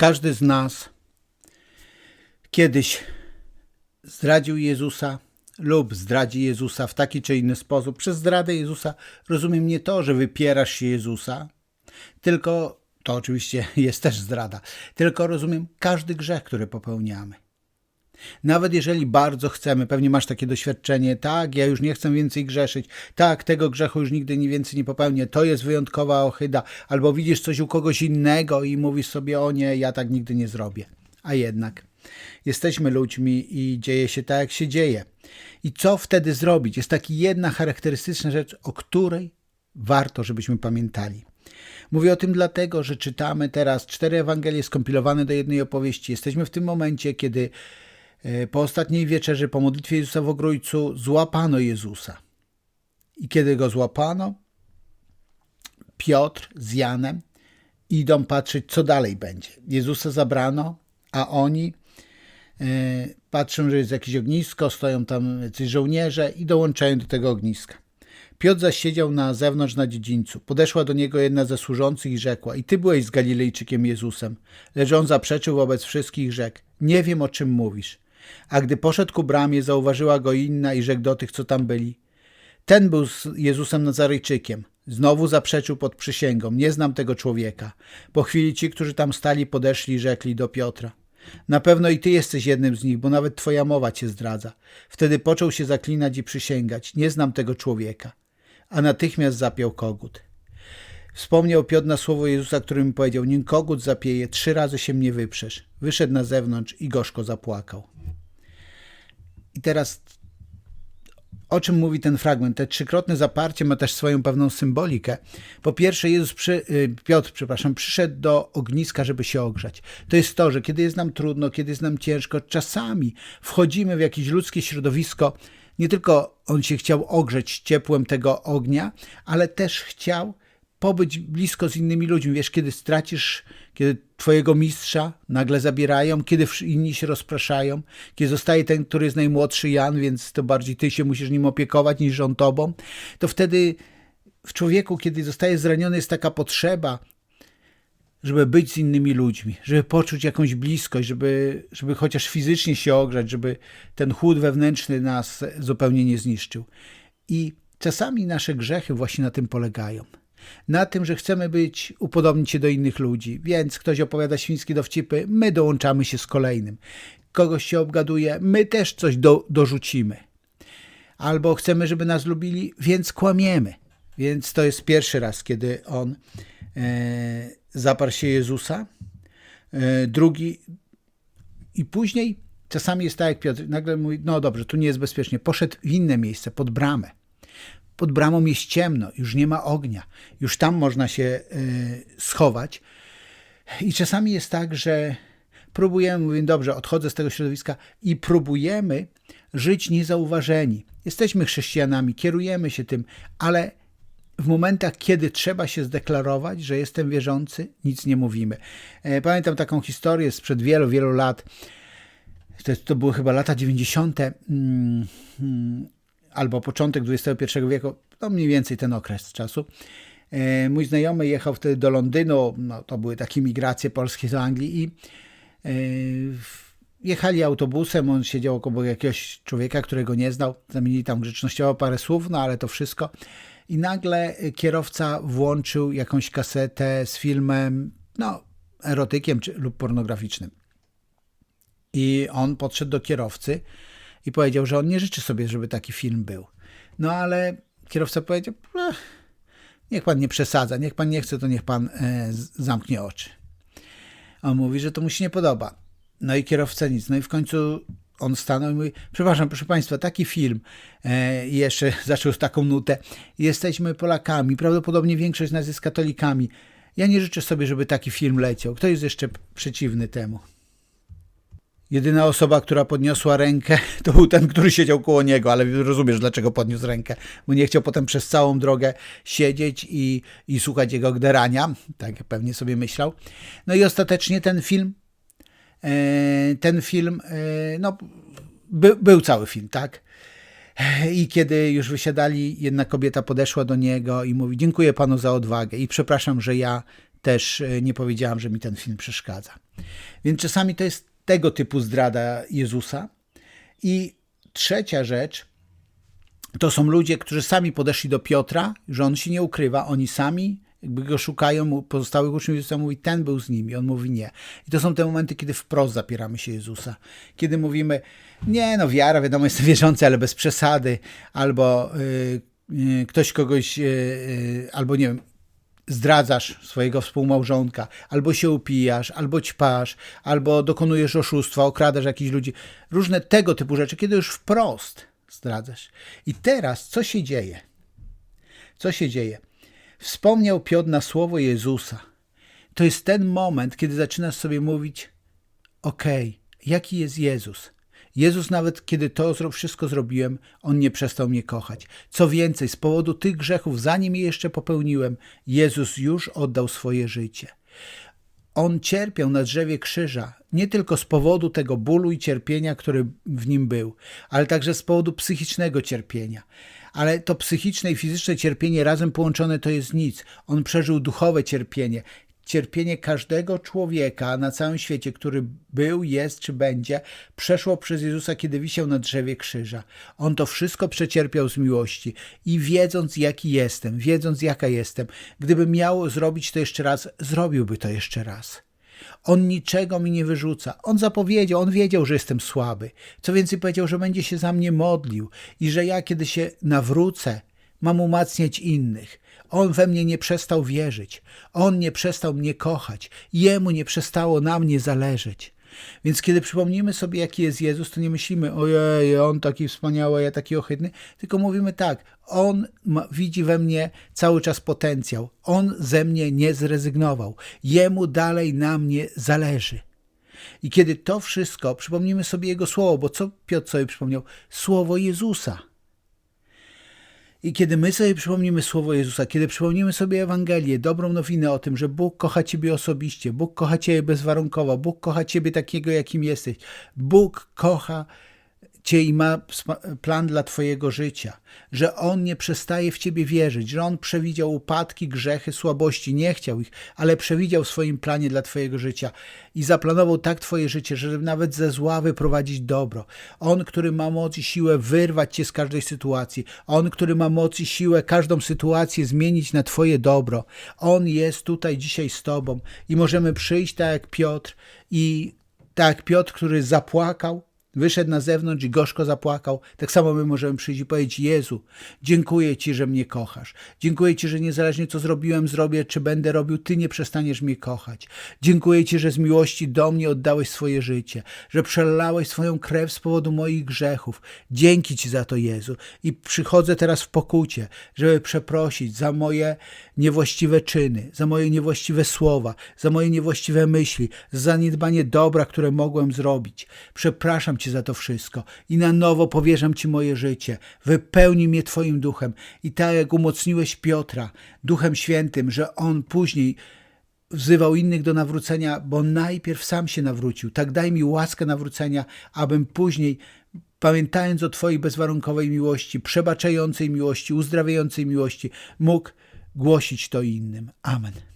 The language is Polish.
Każdy z nas kiedyś zdradził Jezusa lub zdradzi Jezusa w taki czy inny sposób. Przez zdradę Jezusa rozumiem nie to, że wypierasz się Jezusa, tylko to oczywiście jest też zdrada, tylko rozumiem każdy grzech, który popełniamy. Nawet jeżeli bardzo chcemy, pewnie masz takie doświadczenie, tak, ja już nie chcę więcej grzeszyć, tak, tego grzechu już nigdy nie więcej nie popełnię, to jest wyjątkowa ochyda, albo widzisz coś u kogoś innego i mówisz sobie, o nie, ja tak nigdy nie zrobię. A jednak jesteśmy ludźmi i dzieje się tak, jak się dzieje. I co wtedy zrobić? Jest taka jedna charakterystyczna rzecz, o której warto, żebyśmy pamiętali. Mówię o tym dlatego, że czytamy teraz cztery Ewangelie skompilowane do jednej opowieści. Jesteśmy w tym momencie, kiedy po ostatniej wieczerzy, po modlitwie Jezusa w Ogrójcu, złapano Jezusa. I kiedy go złapano, Piotr z Janem idą patrzeć, co dalej będzie. Jezusa zabrano, a oni e, patrzą, że jest jakieś ognisko, stoją tam jacyś żołnierze i dołączają do tego ogniska. Piotr zaś siedział na zewnątrz na dziedzińcu. Podeszła do niego jedna ze służących i rzekła: I ty byłeś z Galilejczykiem Jezusem. Lecz on zaprzeczył wobec wszystkich rzekł: Nie wiem, o czym mówisz. A gdy poszedł ku bramie, zauważyła go inna i rzekł do tych, co tam byli: Ten był z Jezusem Nazarejczykiem. Znowu zaprzeczył pod przysięgą: Nie znam tego człowieka. Po chwili ci, którzy tam stali, podeszli i rzekli do Piotra: Na pewno i ty jesteś jednym z nich, bo nawet twoja mowa cię zdradza. Wtedy począł się zaklinać i przysięgać: Nie znam tego człowieka a natychmiast zapiął kogut. Wspomniał Piotr na słowo Jezusa, który mi powiedział, nim kogut zapieje, trzy razy się mnie wyprzesz. Wyszedł na zewnątrz i gorzko zapłakał. I teraz o czym mówi ten fragment? Te trzykrotne zaparcie ma też swoją pewną symbolikę. Po pierwsze, Jezus przy, y, Piotr, przepraszam, przyszedł do ogniska, żeby się ogrzać. To jest to, że kiedy jest nam trudno, kiedy jest nam ciężko, czasami wchodzimy w jakieś ludzkie środowisko, nie tylko on się chciał ogrzeć ciepłem tego ognia, ale też chciał pobyć blisko z innymi ludźmi. Wiesz, kiedy stracisz, kiedy twojego mistrza nagle zabierają, kiedy inni się rozpraszają, kiedy zostaje ten, który jest najmłodszy Jan, więc to bardziej ty się musisz nim opiekować niż on tobą, to wtedy w człowieku, kiedy zostaje zraniony, jest taka potrzeba żeby być z innymi ludźmi, żeby poczuć jakąś bliskość, żeby, żeby chociaż fizycznie się ogrzać, żeby ten chłód wewnętrzny nas zupełnie nie zniszczył. I czasami nasze grzechy właśnie na tym polegają. Na tym, że chcemy być, upodobnić się do innych ludzi, więc ktoś opowiada świńskie dowcipy, my dołączamy się z kolejnym. Kogoś się obgaduje, my też coś do, dorzucimy. Albo chcemy, żeby nas lubili, więc kłamiemy. Więc to jest pierwszy raz, kiedy on e, zaparł się Jezusa, e, drugi i później czasami jest tak jak Piotr, nagle mówi, no dobrze, tu nie jest bezpiecznie, poszedł w inne miejsce, pod bramę. Pod bramą jest ciemno, już nie ma ognia, już tam można się e, schować. I czasami jest tak, że próbujemy, mówię, dobrze, odchodzę z tego środowiska i próbujemy żyć niezauważeni. Jesteśmy chrześcijanami, kierujemy się tym, ale w momentach, kiedy trzeba się zdeklarować, że jestem wierzący, nic nie mówimy. E, pamiętam taką historię sprzed wielu, wielu lat. To, to były chyba lata 90. Albo początek XXI wieku, no mniej więcej ten okres czasu. E, mój znajomy jechał wtedy do Londynu, no, to były takie migracje polskie do Anglii i e, jechali autobusem, on siedział obok jakiegoś człowieka, którego nie znał, zamienili tam grzecznościowo parę słów, no ale to wszystko i nagle kierowca włączył jakąś kasetę z filmem, no, erotykiem czy, lub pornograficznym. I on podszedł do kierowcy i powiedział, że on nie życzy sobie, żeby taki film był. No ale kierowca powiedział, niech pan nie przesadza, niech pan nie chce, to niech pan e, zamknie oczy. On mówi, że to mu się nie podoba. No i kierowca nic. No i w końcu on stanął i mówi, przepraszam, proszę Państwa, taki film, e, jeszcze zaczął z taką nutę, jesteśmy Polakami, prawdopodobnie większość z nas jest katolikami. Ja nie życzę sobie, żeby taki film leciał. Kto jest jeszcze przeciwny temu? Jedyna osoba, która podniosła rękę, to był ten, który siedział koło niego, ale rozumiesz, dlaczego podniósł rękę, bo nie chciał potem przez całą drogę siedzieć i, i słuchać jego gderania, tak pewnie sobie myślał. No i ostatecznie ten film E, ten film, e, no, by, był cały film, tak? I kiedy już wysiadali, jedna kobieta podeszła do niego i mówi: Dziękuję panu za odwagę i przepraszam, że ja też e, nie powiedziałam, że mi ten film przeszkadza. Więc czasami to jest tego typu zdrada Jezusa. I trzecia rzecz, to są ludzie, którzy sami podeszli do Piotra, że on się nie ukrywa, oni sami jakby go szukają, pozostałych uczniów Jezusa mówi, ten był z nimi, on mówi nie. I to są te momenty, kiedy wprost zapieramy się Jezusa. Kiedy mówimy, nie no wiara, wiadomo, jestem wierzący, ale bez przesady, albo y, y, ktoś kogoś, y, y albo nie wiem, zdradzasz swojego współmałżonka, albo się upijasz, albo ćpasz, albo dokonujesz oszustwa, okradasz jakichś ludzi. Różne tego typu rzeczy, kiedy już wprost zdradzasz. I teraz co się dzieje? Co się dzieje? Wspomniał Piotr na słowo Jezusa. To jest ten moment, kiedy zaczynasz sobie mówić: Okej, okay, jaki jest Jezus? Jezus, nawet kiedy to wszystko zrobiłem, on nie przestał mnie kochać. Co więcej, z powodu tych grzechów, zanim je jeszcze popełniłem, Jezus już oddał swoje życie. On cierpiał na drzewie krzyża nie tylko z powodu tego bólu i cierpienia, który w nim był, ale także z powodu psychicznego cierpienia ale to psychiczne i fizyczne cierpienie razem połączone to jest nic. On przeżył duchowe cierpienie. Cierpienie każdego człowieka na całym świecie, który był, jest czy będzie, przeszło przez Jezusa, kiedy wisiał na drzewie krzyża. On to wszystko przecierpiał z miłości i wiedząc, jaki jestem, wiedząc, jaka jestem, gdyby miał zrobić to jeszcze raz, zrobiłby to jeszcze raz. On niczego mi nie wyrzuca. On zapowiedział, on wiedział, że jestem słaby. Co więcej, powiedział, że będzie się za mnie modlił i że ja, kiedy się nawrócę, mam umacniać innych. On we mnie nie przestał wierzyć. On nie przestał mnie kochać. Jemu nie przestało na mnie zależeć. Więc kiedy przypomnimy sobie, jaki jest Jezus, to nie myślimy, ojej, on taki wspaniały, ja taki ohydny, tylko mówimy tak, on ma, widzi we mnie cały czas potencjał, on ze mnie nie zrezygnował, jemu dalej na mnie zależy. I kiedy to wszystko, przypomnimy sobie jego słowo, bo co Piotr sobie przypomniał? Słowo Jezusa. I kiedy my sobie przypomnimy słowo Jezusa, kiedy przypomnimy sobie Ewangelię, dobrą nowinę o tym, że Bóg kocha Ciebie osobiście, Bóg kocha Ciebie bezwarunkowo, Bóg kocha Ciebie takiego, jakim jesteś, Bóg kocha Cię i ma plan dla Twojego życia, że On nie przestaje w Ciebie wierzyć, że On przewidział upadki, grzechy, słabości, nie chciał ich, ale przewidział w swoim planie dla Twojego życia i zaplanował tak Twoje życie, żeby nawet ze zła wyprowadzić dobro. On, który ma moc i siłę wyrwać Cię z każdej sytuacji, On, który ma moc i siłę każdą sytuację zmienić na Twoje dobro. On jest tutaj dzisiaj z Tobą i możemy przyjść tak jak Piotr i tak jak Piotr, który zapłakał, Wyszedł na zewnątrz i gorzko zapłakał. Tak samo my możemy przyjść i powiedzieć: Jezu, dziękuję Ci, że mnie kochasz. Dziękuję Ci, że niezależnie co zrobiłem, zrobię, czy będę robił, Ty nie przestaniesz mnie kochać. Dziękuję Ci, że z miłości do mnie oddałeś swoje życie, że przelałeś swoją krew z powodu moich grzechów. Dzięki Ci za to, Jezu. I przychodzę teraz w pokucie, żeby przeprosić za moje niewłaściwe czyny, za moje niewłaściwe słowa, za moje niewłaściwe myśli, za zaniedbanie dobra, które mogłem zrobić. Przepraszam Ci za to wszystko i na nowo powierzam Ci moje życie. Wypełnij mnie Twoim duchem i tak jak umocniłeś Piotra Duchem Świętym, że on później wzywał innych do nawrócenia, bo najpierw sam się nawrócił. Tak daj mi łaskę nawrócenia, abym później, pamiętając o Twojej bezwarunkowej miłości, przebaczającej miłości, uzdrawiającej miłości, mógł głosić to innym. Amen.